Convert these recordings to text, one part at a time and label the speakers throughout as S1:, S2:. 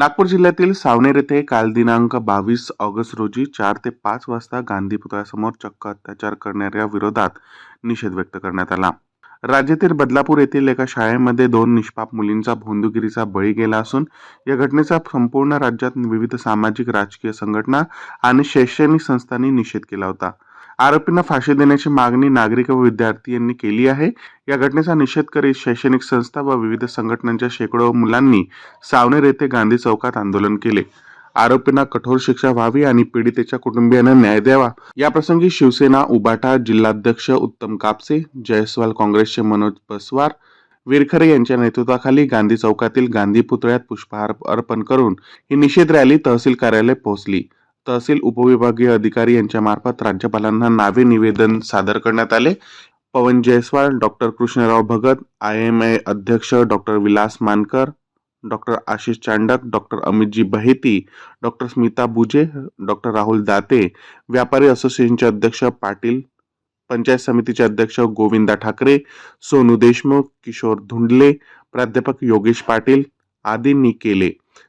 S1: नागपूर जिल्ह्यातील सावनेर येथे काल दिनांक बावीस ऑगस्ट रोजी चार ते पाच वाजता गांधी पुतळ्यासमोर चक्क अत्याचार करणाऱ्या विरोधात निषेध व्यक्त करण्यात आला राज्यातील बदलापूर येथील एका शाळेमध्ये दोन निष्पाप मुलींचा भोंदुगिरीचा बळी गेला असून या घटनेचा संपूर्ण राज्यात विविध सामाजिक राजकीय संघटना आणि शैक्षणिक संस्थांनी निषेध केला होता आरोपींना फाशी देण्याची मागणी नागरिक व विद्यार्थी यांनी केली आहे या घटनेचा निषेध करीत शैक्षणिक संस्था व विविध संघटनांच्या शेकडो मुलांनी सावनेर येथे गांधी चौकात आंदोलन केले आरोपींना कठोर शिक्षा व्हावी आणि पीडितेच्या कुटुंबियांना न्याय द्यावा प्रसंगी शिवसेना उबाटा जिल्हाध्यक्ष उत्तम कापसे जयस्वाल काँग्रेसचे मनोज बसवार विरखरे यांच्या नेतृत्वाखाली गांधी चौकातील गांधी पुतळ्यात पुष्पहार अर्पण करून ही निषेध रॅली तहसील कार्यालय पोहोचली तहसील उपविभागीय अधिकारी यांच्या मार्फत राज्यपालांना नावे निवेदन सादर करण्यात आले Pavan Jaiswal doctor Krishnarao Bhagat I M A अध्यक्ष doctor Vilas Mankar doctor Ashish Chandak doctor अमितजी Baheti doctor Smita Buje doctor Rahul Date व्यापारी असोसिएशनचे अध्यक्ष पाटील पंचायत समितीचे अध्यक्ष गोविंदा ठाकरे सोनू देशमुख किशोर धुंडले प्राध्यापक योगेश पाटील आदींनी केले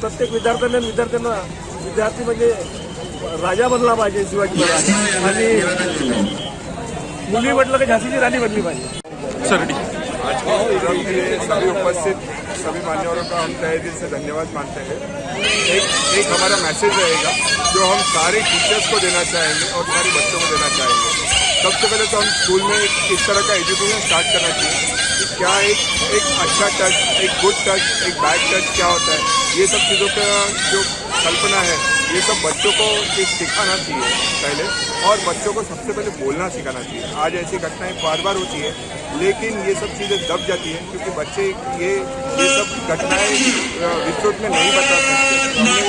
S2: प्रत्येक विद्यार्थ्यांना विद्यार्थ्या विद्यार्थी मजे राजा बनला पाजे शिवाजी महाराज आणि का झांसी की राणी बनली पाजे
S3: आज के प्रोग्राम के लिए सभी उपस्थित सभी मान्यवरों का हम तय दिल से धन्यवाद मानते हैं एक एक हमारा मैसेज रहेगा जो हम सारे टीचर्स को देना चाहेंगे और सारे बच्चों को देना चाहेंगे सबसे पहले तो हम स्कूल में इस तरह का एजुकेशन स्टार्ट करना चाहिए क्या एक एक अच्छा टच एक गुड टच एक बैड टच क्या होता है ये सब चीज़ों का जो कल्पना है ये सब बच्चों को एक सिखाना चाहिए पहले और बच्चों को सबसे पहले बोलना सिखाना चाहिए आज ऐसी घटनाएं बार बार होती है लेकिन ये सब चीज़ें दब जाती हैं क्योंकि बच्चे ये ये सब घटनाएं विस्तृत में नहीं बता सकते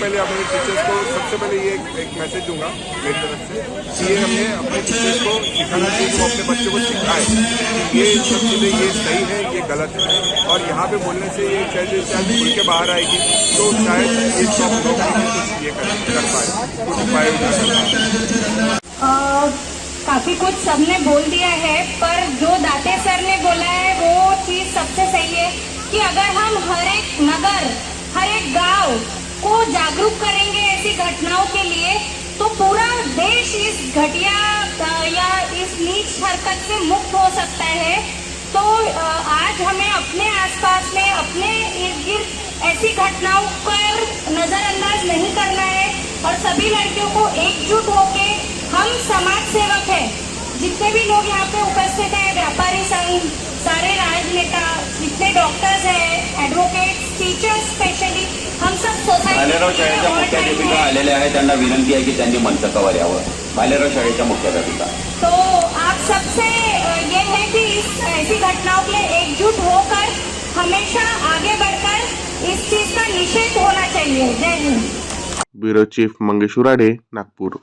S3: पहले अपने टीचर्स को सबसे पहले ये एक मैसेज दूंगा मेरी तरफ से कि ये हमें अपने टीचर्स को सिखाना चाहिए वो अपने बच्चों को सिखाए ये सब चीज़ें ये सही है ये गलत है और यहाँ पे बोलने से ये चाहे शायद खुल के बाहर आएगी तो शायद ये सब लोग ये कर पाए कुछ उपाय
S4: काफ़ी कुछ सबने बोल दिया है पर जो दाते सर ने बोला है वो चीज़ सबसे सही है कि अगर हम हर एक नगर हर एक गांव को जागरूक करेंगे ऐसी घटनाओं के लिए तो पूरा देश इस घटिया या इस नीच हरकत से मुक्त हो सकता है तो आज हमें अपने आसपास में अपने इर्द गिर्द ऐसी घटनाओं पर नज़रअंदाज नहीं करना है और सभी लड़कियों को एकजुट होके हम समाज सेवक हैं जितने भी लोग यहाँ पे उपस्थित हैं व्यापारी संघ सारे राजनेता जितने डॉक्टर्स हैं एडवोकेट
S5: भालेराव शाळेच्या मुख्याध्यापिका आलेल्या आहेत त्यांना विनंती आहे की त्यांनी कवर यावं बालेराव शाळेच्या मुख्याध्यापिका
S1: चीफ मंगेश नागपूर